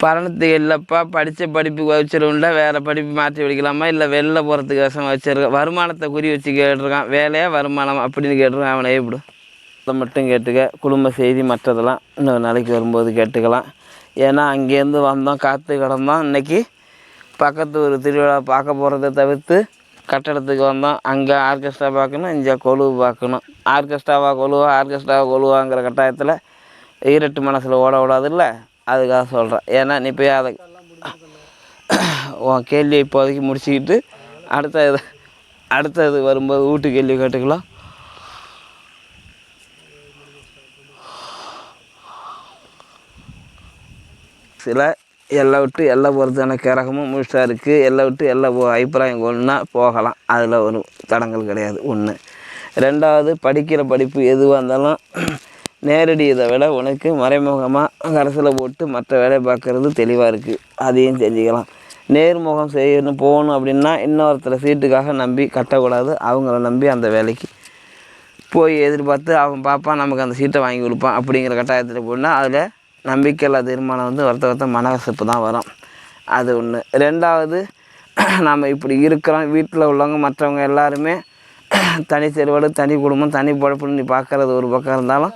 பரணத்துக்கு இல்லைப்பா படித்த படிப்புக்கு வச்சிருந்தா வேறு படிப்பு மாற்றி படிக்கலாமா இல்லை வெளில போகிறதுக்கு வசம் வச்சுருக்கான் வருமானத்தை குறி வச்சு கேட்டிருக்கான் வேலையாக வருமானம் அப்படின்னு கேட்டிருக்கான் அவனை எப்படி அதை மட்டும் கேட்டுக்க குடும்ப செய்தி மற்றதெல்லாம் இன்னொரு நாளைக்கு வரும்போது கேட்டுக்கலாம் ஏன்னா அங்கேருந்து வந்தோம் காற்று கிடந்தோம் இன்னைக்கு பக்கத்து ஒரு திருவிழா பார்க்க போகிறத தவிர்த்து கட்டடத்துக்கு வந்தோம் அங்கே ஆர்கெஸ்ட்ரா பார்க்கணும் இங்கே கொலுவு பார்க்கணும் ஆர்கெஸ்ட்ராவாக கொலுவா ஆர்கெஸ்ட்ராவாக கொலுவாங்கிற கட்டாயத்தில் ஈரட்டு மனசில் ஓட விடாது இல்லை அதுக்காக சொல்கிறேன் ஏன்னா நீ போய் அதை உன் கேள்வி இப்போதைக்கு முடிச்சுக்கிட்டு அடுத்த இது அடுத்தது வரும்போது வீட்டு கேள்வி கேட்டுக்கலாம். சில எல்லை விட்டு எல்லாம் போகிறதுக்கான கிரகமும் முழுசாக இருக்குது எல்லை விட்டு எல்லாம் போ அபிப்பிராயம் கொண்டுனா போகலாம். அதில் ஒரு தடங்கள் கிடையாது. ஒன்று ரெண்டாவது படிக்கிற படிப்பு எதுவாக இருந்தாலும் நேரடி இதை விட உனக்கு மறைமுகமாக கரசில் போட்டு மற்ற வேலையை பார்க்குறது தெளிவாக இருக்குது அதையும் செஞ்சுக்கலாம் நேர்முகம் செய்யணும் போகணும் அப்படின்னா இன்னொருத்தர் சீட்டுக்காக நம்பி கட்டக்கூடாது. அவங்கள நம்பி அந்த வேலைக்கு போய் எதிர்பார்த்து அவன் பார்ப்பான் நமக்கு அந்த சீட்டை வாங்கி கொடுப்பான் அப்படிங்கிற கட்டாயத்தில் போனால் அதில் நம்பிக்கையில்லா தீர்மானம் வந்து ஒருத்த ஒருத்த மனகசப்பு தான் வரும். அது ஒன்று ரெண்டாவது நாம் இப்படி இருக்கிறோம். வீட்டில் உள்ளவங்க மற்றவங்க எல்லாருமே தனி செருவோடு தனி குடும்பம் தனி பொழப்புன்னு நீ பார்க்குறது ஒரு பக்கம் இருந்தாலும்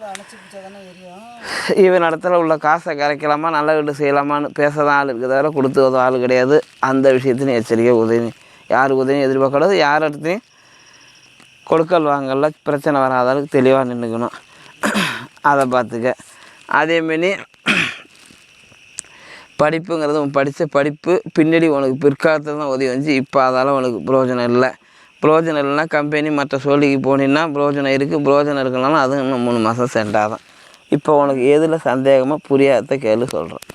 இவன் இடத்துல உள்ள காசை கரைக்கலாமா நல்ல வீடு செய்யலாமான்னு பேச தான் ஆள் இருக்குது தவிர கொடுத்து உதவ ஆள் கிடையாது. அந்த விஷயத்துலையும் எச்சரிக்கை உதவி யார் உதவியும் எதிர்பார்க்கக்கூடாது யார் இடத்துலையும் கொடுக்கல் வாங்கல பிரச்சனை வராத அளவுக்கு தெளிவாக நின்றுக்கணும் அதை பார்த்துக்க. அதேமாரி படிப்புங்கிறது உன் படித்த படிப்பு பின்னாடி உனக்கு பிற்காலத்தில் தான் உதவி வந்துச்சு. இப்போ அதால் உனக்கு பிரயோஜனம் இல்லை. ப்ரோஜனம் இல்லைன்னா கம்பெனி மற்ற சொல்லிக்கு போனீங்கன்னா ப்ரோஜனம் இருக்குது ப்ரோஜனம் இருக்குனாலும் அதுவும் இன்னும் மூணு மாதம் சென்டாதான் இப்போ உனக்கு எதில் சந்தேகமாக புரியாத கேள்வி சொல்கிறேன்